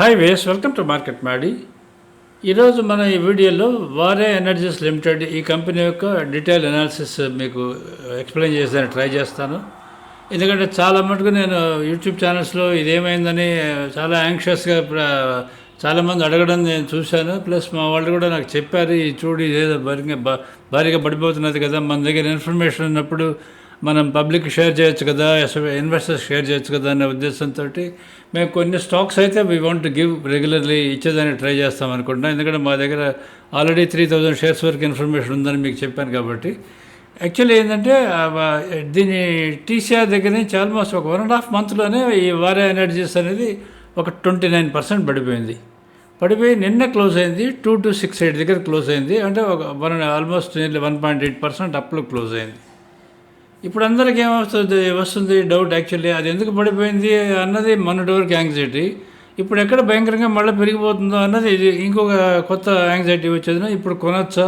Hi guys welcome to Market Madi ఈరోజు మన ఈ వీడియోలో వారే ఎనర్జీస్ లిమిటెడ్ ఈ కంపెనీ యొక్క డీటెయిల్ అనాలిసిస్ మీకు ఎక్స్ప్లెయిన్ చేసేదానికి ట్రై చేస్తాను. ఎందుకంటే చాలా మటుకు నేను యూట్యూబ్ ఛానల్స్లో ఇదేమైందని చాలా యాంగ్షియస్గా చాలామంది అడగడం నేను చూశాను. ప్లస్ మా వాళ్ళు కూడా నాకు చెప్పారు ఈ చూడు ఇదేదో భారీగా బా- భారీగా పడిపోతున్నది కదా మన దగ్గర ఇన్ఫర్మేషన్ ఉన్నప్పుడు మనం పబ్లిక్ షేర్ చేయొచ్చు కదా ఇన్వెస్టర్స్ షేర్ చేయొచ్చు కదా అనే ఉద్దేశంతో మేము కొన్ని స్టాక్స్ అయితే వీ వాంట్ గివ్ రెగ్యులర్లీ ఇచ్చేదానికి ట్రై చేస్తాం అనుకుంటున్నాం. ఎందుకంటే మా దగ్గర ఆల్రెడీ త్రీ థౌజండ్ షేర్స్ వరకు ఇన్ఫర్మేషన్ ఉందని మీకు చెప్పాను కాబట్టి. యాక్చువల్లీ ఏంటంటే దీని టీసీఆర్ దగ్గర నుంచి ఆల్మోస్ట్ ఒక వన్ అండ్ హాఫ్ మంత్లోనే ఈ వారే ఎనర్జీస్ అనేది ఒక ట్వంటీ నైన్ పర్సెంట్ పడిపోయింది. పడిపోయి నిన్న క్లోజ్ అయింది టూ టు సిక్స్ ఎయిట్ దగ్గర క్లోజ్ అయింది. అంటే ఒక one almost one point eight percent అప్లో close అయింది. ఇప్పుడు అందరికి ఏమవుతుంది వస్తుంది? డౌట్ యాక్చువల్లీ అది ఎందుకు పడిపోయింది అన్నది మొన్నటి వరకు యాంగ్జైటీ ఇప్పుడు ఎక్కడ భయంకరంగా మళ్ళీ పెరిగిపోతుందో అన్నది ఇది ఇంకొక కొత్త యాంగ్జైటీ వచ్చేది. ఇప్పుడు కొనొచ్చా?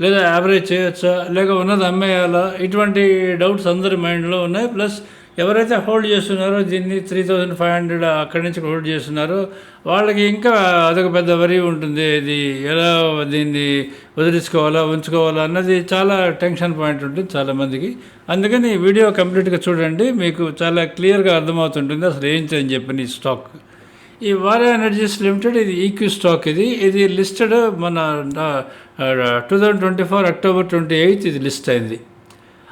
లేదా యావరేజ్ చేయొచ్చా? లేక ఉన్నది అమ్మేయాలా? ఇటువంటి డౌట్స్ అందరి మైండ్లో ఉన్నాయి. ప్లస్ ఎవరైతే హోల్డ్ చేస్తున్నారో దీన్ని త్రీ థౌజండ్ ఫైవ్ హండ్రెడ్ అక్కడి నుంచి హోల్డ్ చేస్తున్నారో వాళ్ళకి ఇంకా అదొక పెద్ద వరి ఉంటుంది. ఇది ఎలా దీన్ని వదిలించుకోవాలా ఉంచుకోవాలా అన్నది చాలా టెన్షన్ పాయింట్ ఉంటుంది చాలామందికి అందుకని వీడియో కంప్లీట్గా చూడండి మీకు చాలా క్లియర్గా అర్థమవుతుంటుంది అసలు ఏంటి అని చెప్పిన ఈ స్టాక్. ఈ వారా ఎనర్జీస్ లిమిటెడ్ ఇది ఈక్యూ స్టాక్ ఇది. ఇది లిస్టెడ్ మన two thousand twenty four October twenty eighth ఇది లిస్ట్ అయింది.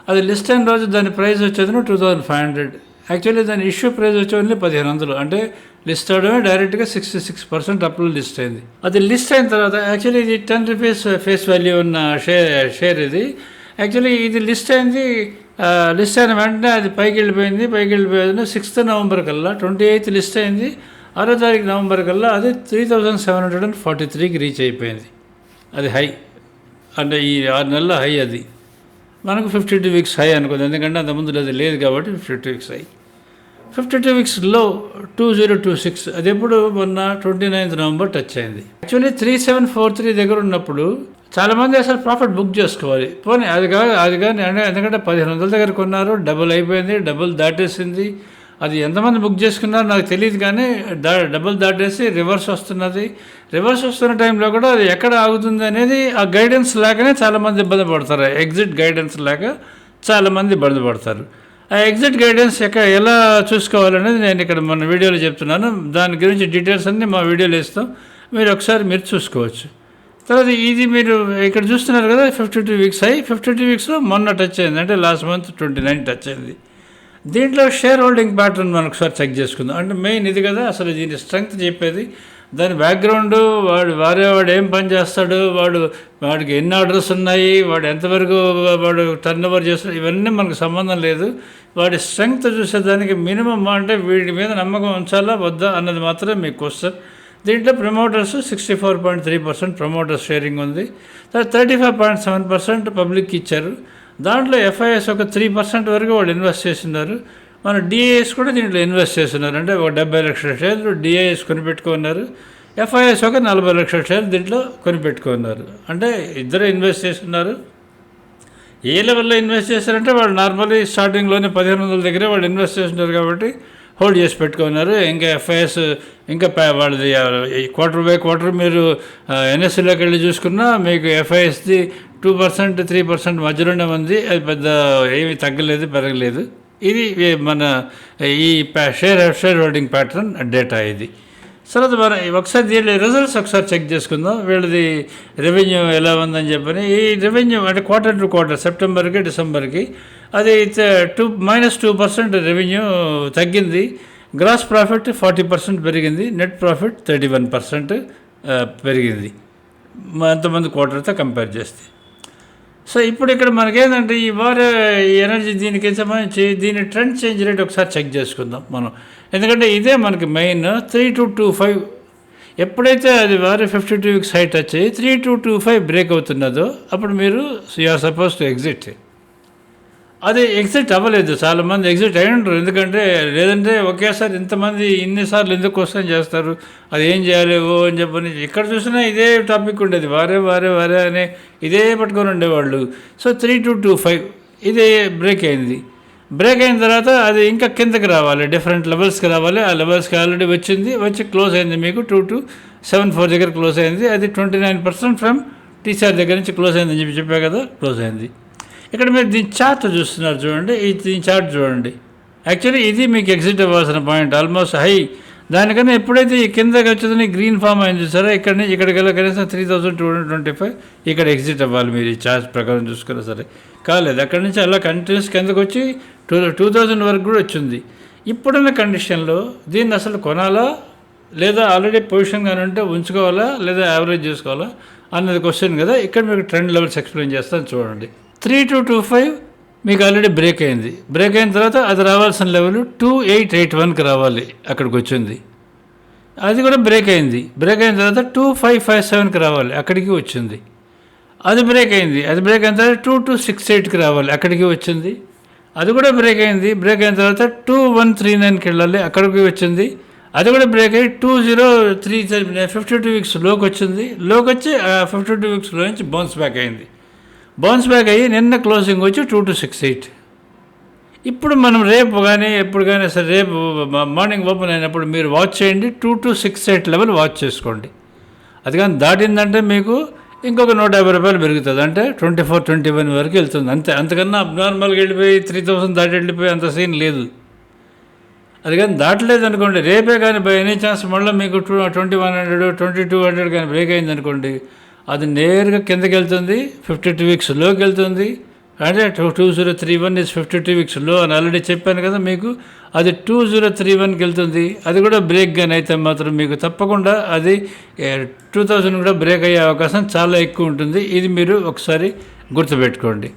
అది లిస్ట్ అయిన రోజు దాని ప్రైస్ వచ్చేది two thousand five hundred actually దాని ఇష్యూ ప్రైస్ వచ్చి ఓన్లీ పదిహేను వందలు. అంటే లిస్ట్ అవడమే డైరెక్ట్గా సిక్స్టీ సిక్స్ పర్సెంట్ అప్లో లిస్ట్ అయింది. అది లిస్ట్ అయిన తర్వాత యాక్చువల్లీ ఇది టెన్ రూపీస్ ఫేస్ వాల్యూ ఉన్న షేర్ షేర్ ఇది. యాక్చువల్లీ ఇది లిస్ట్ అయింది లిస్ట్ అయిన వెంటనే అది పైకి వెళ్ళిపోయింది. పైకి వెళ్ళిపోయింది సిక్స్త్ నవంబర్ కల్లా ట్వంటీ ఎయిత్ లిస్ట్ అయింది. ఆరో తారీఖు నవంబర్ కల్లా అది three thousand seven hundred and forty త్రీకి రీచ్ అయిపోయింది. అది హై అంటే ఈ ఆరు నెలల హై అది. మనకు ఫిఫ్టీ టూ వీక్స్ హై అనుకుంది. ఎందుకంటే అంతకుముందు అది లేదు కాబట్టి fifty two weeks high fifty two వీక్స్లో two zero two six అది ఎప్పుడు? మొన్న ట్వంటీ నైన్త్ నవంబర్ టచ్ అయింది. Actually three seven four three దగ్గర ఉన్నప్పుడు చాలామంది అసలు ప్రాఫిట్ బుక్ చేసుకోవాలి. పోనీ అది కాదు అది కానీ ఎందుకంటే పదిహేను వందల దగ్గర కొన్నారు డబుల్ అయిపోయింది డబుల్ దాటేసింది. అది ఎంతమంది బుక్ చేసుకున్నారో నాకు తెలియదు కానీ దా దాటేసి రివర్స్ వస్తున్నది. రివర్స్ వస్తున్న టైంలో కూడా అది ఎక్కడ ఆగుతుంది అనేది ఆ గైడెన్స్ లేకనే చాలామంది ఇబ్బంది పడతారు. ఎగ్జిట్ గైడెన్స్ లేక చాలామంది ఇబ్బంది పడతారు. ఆ ఎగ్జిట్ గైడెన్స్ ఎక్కడ ఎలా చూసుకోవాలనేది నేను ఇక్కడ మన వీడియోలో చెప్తున్నాను. దాని గురించి డీటెయిల్స్ అన్నీ మా వీడియోలో ఇస్తాం. మీరు ఒకసారి మీరు చూసుకోవచ్చు. తర్వాత ఇది మీరు ఇక్కడ చూస్తున్నారు కదా ఫిఫ్టీ టూ వీక్స్ అయ్యి ఫిఫ్టీ టూ వీక్స్లో మొన్న టచ్ అయింది. అంటే last month twenty nine touch అయింది. దీంట్లో షేర్ హోల్డింగ్ ప్యాటర్న్ మనం ఒకసారి చెక్ చేసుకుందాం. అంటే మెయిన్ ఇది కదా అసలు దీని స్ట్రెంగ్త్ చెప్పేది. దాని బ్యాక్గ్రౌండ్ వాడు వారే వాడు ఏం పని చేస్తాడు వాడు వాడికి ఎన్ని ఆర్డర్స్ ఉన్నాయి వాడు ఎంతవరకు వాడు టర్న్ ఓవర్ చేస్తాడు ఇవన్నీ మనకు సంబంధం లేదు. వాడి స్ట్రెంగ్త్ చూసేదానికి మినిమం అంటే వీడి మీద నమ్మకం ఉంచాలా వద్దా అన్నది మాత్రమే మీ క్వశ్చన్ దీంట్లో promoters sixty four point three percent promoters sharing ఉంది. తర్వాత thirty five point seven percent పబ్లిక్కి ఇచ్చారు. దాంట్లో ఎఫ్ఐఎస్ ఒక త్రీ పర్సెంట్ వరకు వాళ్ళు ఇన్వెస్ట్ చేస్తున్నారు. మన డిఏఎస్ కూడా దీంట్లో ఇన్వెస్ట్ చేస్తున్నారు. అంటే ఒక డెబ్బై లక్షల షేర్లు డిఐఎస్ కొనిపెట్టుకున్నారు. ఎఫ్ఐఎస్ ఒక నలభై లక్షల షేర్లు దీంట్లో కొనిపెట్టుకున్నారు. అంటే ఇద్దరు ఇన్వెస్ట్ చేస్తున్నారు. ఏ లెవెల్లో ఇన్వెస్ట్ చేశారంటే వాళ్ళు నార్మల్లీ స్టార్టింగ్లోనే పదిహేను వందల దగ్గరే వాళ్ళు ఇన్వెస్ట్ చేస్తున్నారు కాబట్టి హోల్డ్ చేసి పెట్టుకున్నారు. ఇంకా ఎఫ్ఐఎస్ ఇంకా వాళ్ళది క్వార్టర్ బై క్వార్టర్ మీరు ఎన్ఎస్సీలోకి వెళ్ళి చూసుకున్నా మీకు ఎఫ్ఐఎస్ది టూ పర్సెంట్ త్రీ పర్సెంట్ మధ్యలోనే ఉంది. అది పెద్ద ఏమీ తగ్గలేదు పెరగలేదు. ఇది మన ఈ share share holding pattern data ఇది. తర్వాత మన ఒకసారి దీని రిజల్ట్స్ ఒకసారి చెక్ చేసుకుందాం. వీళ్ళది రెవెన్యూ ఎలా ఉందని చెప్పని. ఈ రెవెన్యూ అంటే క్వార్టర్ టు క్వార్టర్ సెప్టెంబర్కి డిసెంబర్కి. అది two minus two percent revenue తగ్గింది. గ్రాస్ ప్రాఫిట్ ఫార్టీ పర్సెంట్ పెరిగింది. Net profit thirty one percent పెరిగింది. ఎంతమంది క్వార్టర్తో కంపేర్ చేస్తే. సో ఇప్పుడు ఇక్కడ మనకేంటంటే ఈ వార్ ఈ ఎనర్జీ దీనికి సంబంధించి దీని ట్రెండ్ చేంజ్ రేట్ ఒకసారి చెక్ చేసుకుందాం మనం. ఎందుకంటే ఇదే మనకి main three two two five ఎప్పుడైతే అది వారి ఫిఫ్టీ టూ వీక్స్ హైట్ వచ్చి three two two five break అవుతున్నదో అప్పుడు మీరు యూఆర్ సపోజ్ టు ఎగ్జిట్ అది ఎగ్జిట్ అవ్వలేదు చాలామంది. ఎగ్జిట్ అయి ఉంటారు ఎందుకంటే లేదంటే ఒకేసారి ఇంతమంది ఇన్నిసార్లు ఎందుకు క్వశ్చన్ చేస్తారు? అది ఏం చేయాలి ఓ అని చెప్పని ఎక్కడ చూసినా ఇదే టాపిక్ ఉండేది. వారే వారే వారే అనే ఇదే పట్టుకొని ఉండేవాళ్ళు. So three two two five ఇదే బ్రేక్ అయింది. బ్రేక్ అయిన తర్వాత అది ఇంకా కిందకి రావాలి డిఫరెంట్ లెవెల్స్కి రావాలి. ఆ లెవెల్స్కి ఆల్రెడీ వచ్చింది వచ్చి క్లోజ్ అయింది మీకు టూ టు సెవెన్ ఫోర్ దగ్గర క్లోజ్ అయింది. అది twenty nine percent from teacher దగ్గర నుంచి క్లోజ్ అయిందని చెప్పి చెప్పా కదా క్లోజ్ అయింది. ఇక్కడ మీరు దీని చార్ట్ చూస్తున్నారు చూడండి. ఈ దీని చార్ట్ చూడండి. యాక్చువల్లీ ఇది మీకు ఎగ్జిట్ అవ్వాల్సిన పాయింట్ ఆల్మోస్ట్ హై దానికన్నా ఎప్పుడైతే ఈ కిందకి వచ్చిందని గ్రీన్ ఫామ్ అయింది చూసారా ఇక్కడ నుంచి ఇక్కడికి వెళ్ళి కనీసం three thousand two hundred twenty five ఇక్కడ ఎగ్జిట్ అవ్వాలి మీరు ఈ చార్జ్ ప్రకారం చూసుకున్నా సరే. కాలేదు అక్కడి నుంచి అలా కంటిన్యూస్ కిందకు వచ్చి టూ టూ థౌజండ్ వరకు కూడా వచ్చింది. ఇప్పుడున్న కండిషన్లో దీన్ని అసలు కొనాలా? లేదా ఆల్రెడీ పొజిషన్ కానీ ఉంటే ఉంచుకోవాలా? లేదా యావరేజ్ చేసుకోవాలా? అన్నది క్వశ్చన్ కదా. ఇక్కడ మీకు ట్రెండ్ లెవెల్స్ ఎక్స్ప్లెయిన్ చేస్తాను చూడండి. త్రీ టూ టూ ఫైవ్ మీకు ఆల్రెడీ బ్రేక్ అయింది. బ్రేక్ అయిన తర్వాత అది రావాల్సిన లెవెల్ టూ ఎయిట్ ఎయిట్ వన్కి రావాలి అక్కడికి వచ్చింది. అది కూడా బ్రేక్ అయింది. బ్రేక్ అయిన తర్వాత టూ ఫైవ్ ఫైవ్ సెవెన్కి రావాలి అక్కడికి వచ్చింది. అది బ్రేక్ అయింది. అది బ్రేక్ అయిన తర్వాత టూ టూ సిక్స్ ఎయిట్కి రావాలి అక్కడికి వచ్చింది. అది కూడా బ్రేక్ అయింది. బ్రేక్ అయిన తర్వాత టూ వన్ త్రీ నైన్కి వెళ్ళాలి అక్కడికి వచ్చింది. అది కూడా బ్రేక్ అయ్యి two zero three fifty two వీక్స్లోకి వచ్చింది. లోకి వచ్చి ఫిఫ్టీ టూ వీక్స్లో నుంచి బౌన్స్ బ్యాక్ అయింది. బౌన్స్ బ్యాక్ అయ్యి నిన్న క్లోజింగ్ వచ్చి టూ టు సిక్స్ ఎయిట్. ఇప్పుడు మనం రేపు కానీ ఎప్పుడు కానీ సరే రేపు మార్నింగ్ ఓపెన్ అయినప్పుడు మీరు వాచ్ చేయండి two two six eight level watch చేసుకోండి. అది కానీ దాటిందంటే మీకు ఇంకొక నూట యాభై రూపాయలు పెరుగుతుంది. అంటే ట్వంటీ ఫోర్ ట్వంటీ వన్ వరకు వెళ్తుంది. అంతే అంతకన్నా అబ్నార్మల్గా వెళ్ళిపోయి త్రీ థౌసండ్ దాటి వెళ్ళిపోయి అంత సీన్ లేదు. అది కానీ దాటలేదు అనుకోండి రేపే కానీ బై ఎనీ ఛాన్స్ మళ్ళీ మీకు two twenty one hundred twenty two hundred కానీ బ్రేక్ అయింది అనుకోండి అది నేరుగా కిందకి వెళ్తుంది ఫిఫ్టీ టూ వీక్స్లోకి వెళ్తుంది. అంటే two two zero three one is fifty two వీక్స్లో అని ఆల్రెడీ చెప్పాను కదా మీకు. అది టూ జీరో త్రీ వన్కి వెళ్తుంది. అది కూడా బ్రేక్ కానీ అయితే మాత్రం మీకు తప్పకుండా అది టూ థౌజండ్ కూడా బ్రేక్ అయ్యే అవకాశం చాలా ఎక్కువ ఉంటుంది. ఇది మీరు ఒకసారి గుర్తుపెట్టుకోండి.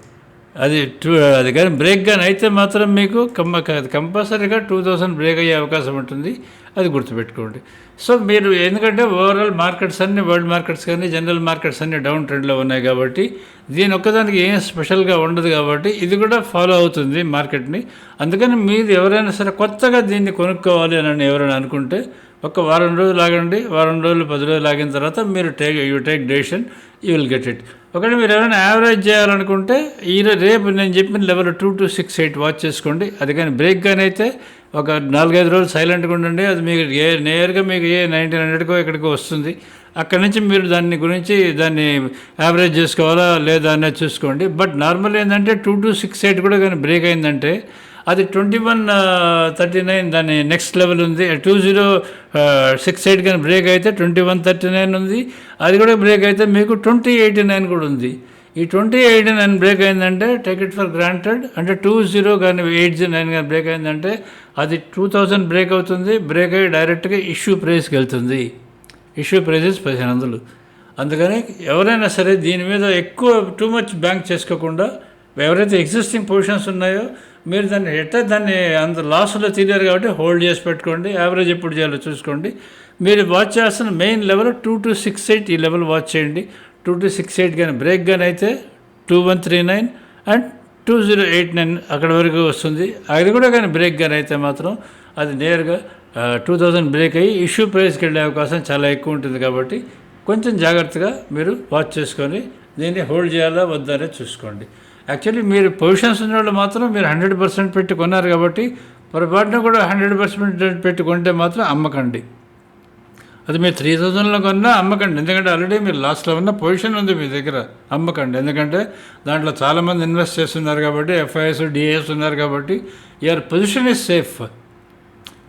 అది టూ అది కానీ బ్రేక్ కానీ అయితే మాత్రం మీకు కమ్మ కంపల్సరీగా టూ థౌజండ్ బ్రేక్ అయ్యే అవకాశం ఉంటుంది. అది గుర్తుపెట్టుకోండి. సో మీరు ఎందుకంటే ఓవరాల్ మార్కెట్స్ అన్ని వరల్డ్ మార్కెట్స్ కానీ జనరల్ మార్కెట్స్ అన్ని డౌన్ ట్రెండ్లో ఉన్నాయి కాబట్టి దీని ఒక్కదానికి ఏం స్పెషల్గా ఉండదు కాబట్టి ఇది కూడా ఫాలో అవుతుంది మార్కెట్ని అందుకని మీరు ఎవరైనా సరే కొత్తగా దీన్ని కొనుక్కోవాలి అని ఎవరైనా అనుకుంటే ఒక వారం రోజులు ఆగండి వారం రోజులు పది రోజులు ఆగిన తర్వాత మీరు take you take decision you will get it ఒకటి మీరు ఎవరైనా యావరేజ్ చేయాలనుకుంటే ఈ రేపు నేను చెప్పిన level two two six eight watch చేసుకోండి. అది కానీ బ్రేక్ కానీ అయితే ఒక నాలుగైదు రోజులు సైలెంట్గా ఉండండి అది మీకు ఏ నేరుగా మీకు ఏ నైన్టీన్ హండ్రెడ్కో ఇక్కడికి వస్తుంది. అక్కడి నుంచి మీరు దాన్ని గురించి దాన్ని యావరేజ్ చేసుకోవాలా లేదా అనేది చూసుకోండి. బట్ నార్మల్ ఏంటంటే టూ టు సిక్స్ ఎయిట్ కూడా కానీ బ్రేక్ అయిందంటే అది ట్వంటీ వన్ థర్టీ నైన్ దాని నెక్స్ట్ లెవెల్ ఉంది. టూ జీరో సిక్స్ ఎయిట్ కానీ బ్రేక్ అయితే ట్వంటీ వన్ థర్టీ నైన్ ఉంది. అది కూడా బ్రేక్ అయితే మీకు ట్వంటీ ఎయిటీ నైన్ కూడా ఉంది. ఈ ట్వంటీ ఎయిట్ నైన్ బ్రేక్ అయిందంటే టేక్ ఇట్ ఫర్ గ్రాంటెడ్ అంటే టూ జీరో కానీ ఎయిట్ జీ నైన్ కానీ బ్రేక్ అయిందంటే అది టూ థౌజండ్ బ్రేక్ అవుతుంది. బ్రేక్ అయ్యి డైరెక్ట్గా ఇష్యూ ప్రైస్కి వెళ్తుంది. ఇష్యూ ప్రైజెస్ పదిహేను వందలు. అందుకని ఎవరైనా సరే దీని మీద ఎక్కువ టూ మచ్ బ్యాంక్ చేసుకోకుండా ఎవరైతే ఎగ్జిస్టింగ్ పొజిషన్స్ ఉన్నాయో మీరు దాన్ని ఎట్లా దాన్ని అంత లాస్లో తీరారు కాబట్టి హోల్డ్ చేసి పెట్టుకోండి. యావరేజ్ ఎప్పుడు చేయాలో చూసుకోండి. మీరు వాచ్ చేస్తున్న main level two two six eight ఈ లెవెల్ వాచ్ చేయండి. టూ టూ సిక్స్ ఎయిట్ కానీ బ్రేక్ కానీ అయితే two one three nine and two zero eight nine అక్కడ వరకు వస్తుంది. అది కూడా కానీ బ్రేక్ కానీ అయితే మాత్రం అది నేరుగా టూ థౌజండ్ బ్రేక్ అయ్యి ఇష్యూ ప్రైస్కి వెళ్ళే అవకాశం చాలా ఎక్కువ ఉంటుంది కాబట్టి కొంచెం జాగ్రత్తగా మీరు వాచ్ చేసుకొని దీన్ని హోల్డ్ చేయాలా వద్దా అనేది చూసుకోండి. యాక్చువల్లీ మీరు పొజిషన్స్ ఉన్న వాళ్ళు మాత్రం మీరు హండ్రెడ్ పర్సెంట్ పెట్టి కొన్నారు కాబట్టి పొరపాటున కూడా హండ్రెడ్ పర్సెంట్ పెట్టి కొంటే మాత్రం అమ్మకండి. అది మీరు త్రీ థౌజండ్లో కొన్నా అమ్మకండి. ఎందుకంటే ఆల్రెడీ మీరు లాస్ట్లో ఉన్న పొజిషన్ ఉంది మీ దగ్గర. అమ్మకండి. ఎందుకంటే దాంట్లో చాలామంది ఇన్వెస్ట్ చేస్తున్నారు కాబట్టి ఎఫ్ఐఎస్ డిఏఎస్ ఉన్నారు కాబట్టి your position is safe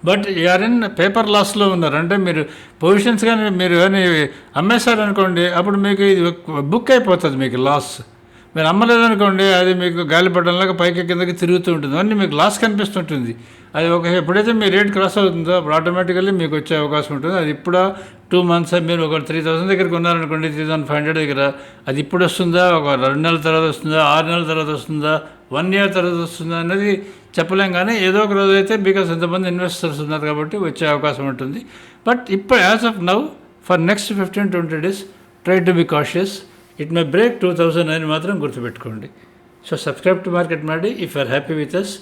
but you're in paper లాస్లో ఉన్నారు. అంటే మీరు పొజిషన్స్ కానీ మీరు కానీ అమ్మేశారనుకోండి అప్పుడు మీకు ఇది బుక్ అయిపోతుంది మీకు లాస్ మీరు అమ్మలేదనుకోండి అది మీకు గాలిపటంలాగా పైకి కిందకి తిరుగుతూ ఉంటుంది. అన్నీ మీకు లాస్ కనిపిస్తుంటుంది. అది ఒక ఎప్పుడైతే మీ రేట్ క్రాస్ అవుతుందో అప్పుడు ఆటోమేటికల్లీ మీకు వచ్చే అవకాశం ఉంటుంది. అది ఇప్పుడు టూ మంత్స్ మీరు ఒక త్రీ థౌసండ్ దగ్గరికి ఉన్నారనుకోండి త్రీ థౌసండ్ ఫైవ్ హండ్రెడ్ దగ్గర అది ఇప్పుడు వస్తుందా? ఒక రెండు నెలల తర్వాత వస్తుందా? ఆరు నెలల తర్వాత వస్తుందా? వన్ ఇయర్ తర్వాత వస్తుందా? అనేది చెప్పలేం కానీ ఏదో ఒక రోజు అయితే బికాస్ ఎంతమంది ఇన్వెస్టర్స్ ఉన్నారు కాబట్టి వచ్చే అవకాశం ఉంటుంది. బట్ ఇప్పుడు as of now for next fifteen twenty days try to be cautious it may break two thousand అని మాత్రం గుర్తుపెట్టుకోండి. So subscribe to Market Madi if are happy with us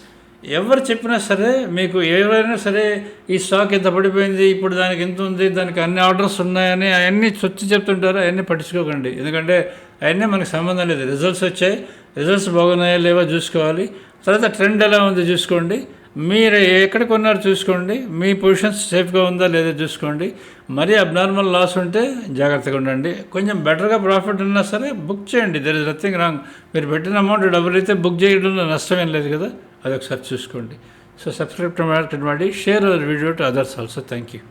ఎవరు చెప్పినా సరే మీకు ఎవరైనా సరే ఈ స్టాక్ ఎంత పడిపోయింది ఇప్పుడు దానికి ఎంత ఉంది దానికి అన్ని ఆర్డర్స్ ఉన్నాయని అవన్నీ చొచ్చి చెప్తుంటారు అవన్నీ పట్టించుకోకండి. ఎందుకంటే అవన్నీ మనకు సంబంధం లేదు. రిజల్ట్స్ వచ్చాయి. రిజల్ట్స్ బాగున్నాయా లేవో చూసుకోవాలి. తర్వాత ట్రెండ్ ఎలా ఉంది చూసుకోండి. మీరు ఎక్కడ కొన్నారు చూసుకోండి. మీ పొజిషన్స్ సేఫ్గా ఉందా లేదా చూసుకోండి. మరీ అబ్నార్మల్ లాస్ ఉంటే జాగ్రత్తగా ఉండండి. కొంచెం బెటర్గా ప్రాఫిట్ ఉన్నా సరే బుక్ చేయండి. దర్ ఇస్ నథింగ్ రాంగ్ మీరు పెట్టిన అమౌంట్ డబ్బులు అయితే బుక్ చేయడంలో నష్టం ఏం లేదు కదా. అదొకసారి చూసుకోండి. So subscribe to Market Madi share our video to others also thank you